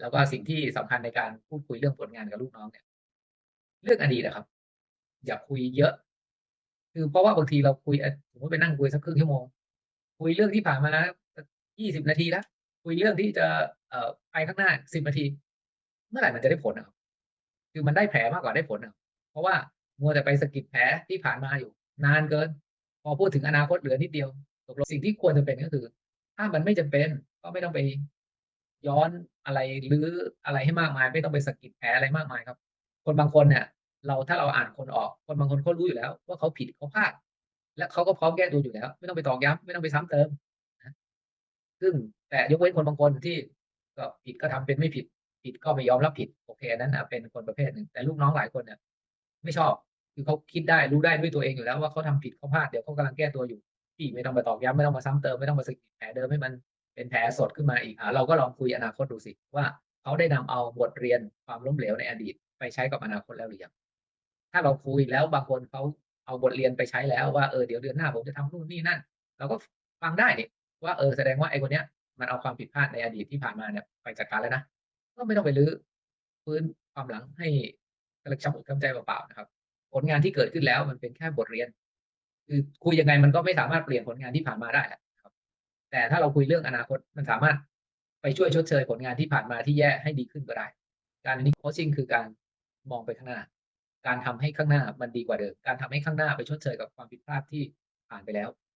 แล้วก็สิ่งที่สำคัญในการพูดคุยเรื่องผลงานกับลูกน้องเนี่ย เรื่องอดีตอะครับ อย่าคุยเยอะ คือเพราะว่าบางทีเราคุยอะสมมติไปนั่งคุยสักครึ่งชั่วโมง คุยเรื่องที่ผ่านมาสัก20นาทีแล้วคุยเรื่องที่จะเอ่อไปข้างหน้า10นาที เมื่อไหร่มันจะได้ผลอะครับ คือมันได้แผลมากกว่าได้ผลอะเพราะว่ามัวแต่ไปสะกิดแผลที่ผ่านมาอยู่ นานเกิน พอพูดถึงอนาคตเหลือนิดเดียวตกลงสิ่งที่ควรจะเป็นก็คือ ถ้ามันไม่จำเป็นก็ไม่ต้องไป ย้อนอะไรหรืออะไรให้มากมาย ไม่ต้องไปสกิดแผลอะไรมากมายครับ คนบางคนเนี่ย เราถ้าเราอ่านคนออก คนบางคนเขารู้อยู่แล้ว ว่าเขาผิดเขาพลาดและเขาก็พร้อมแก้ตัวอยู่แล้ว ไม่ต้องไปตอกย้ำไม่ต้องไปซ้ำเติมนะซึ่งแต่ยกเว้นคนบางคนที่ก็ผิดก็ทำเป็นไม่ผิด ผิดก็ไม่ยอมรับผิดโอเคอันนั้นนะเป็นคนประเภทหนึ่งแต่ลูกน้องหลายคนเนี่ยไม่ชอบคือเขาคิดได้รู้ได้ด้วยตัวเองอยู่แล้วว่าเขาทำผิดเขาพลาดเดี๋ยวเขากำลังแก้ตัวอยู่พี่ไม่ต้องไปตอกย้ำไม่ต้องมาซ้ำเติมไม่ต้องมาสกิดแผลเดิมให้มัน เป็นแผลสดขึ้นมาอีกอ่าเราก็ลองคุยอนาคตดูสิว่าเขาได้นำเอาบทเรียนความล้มเหลวในอดีต ไปใช้กับอนาคตแล้วหรือยังถ้าเราคุยแล้วบางคนเขาเอาบทเรียนไปใช้แล้วว่าเออเดี๋ยวเดือนหน้าผมจะทำนู่นนี่นั่นเราก็ฟังได้นี่ว่าเออแสดงว่าไอ้คนเนี้ยมันเอาความผิดพลาดในอดีตที่ผ่านมาเนี่ยไปจัดการแล้วนะก็ไม่ต้องไปรื้อฟื้นความหลังให้กระช้ำอกช้ำใจเปล่าๆนะครับ ผลงานที่เกิดขึ้นแล้วมันเป็นแค่บทเรียน คือคุยยังไงมันก็ไม่สามารถเปลี่ยนผลงานที่ผ่านมาได้ แต่ถ้าเราคุยเรื่องอนาคตมันสามารถไปช่วยชดเชยผลงานที่ผ่านมาที่แย่ให้ดีขึ้นก็ได้ การนี้โคชิ่งคือการมองไปข้างหน้า การทำให้ข้างหน้ามันดีกว่าเดิม การทำให้ข้างหน้าไปชดเชยกับความผิดพลาดที่ผ่านไปแล้ว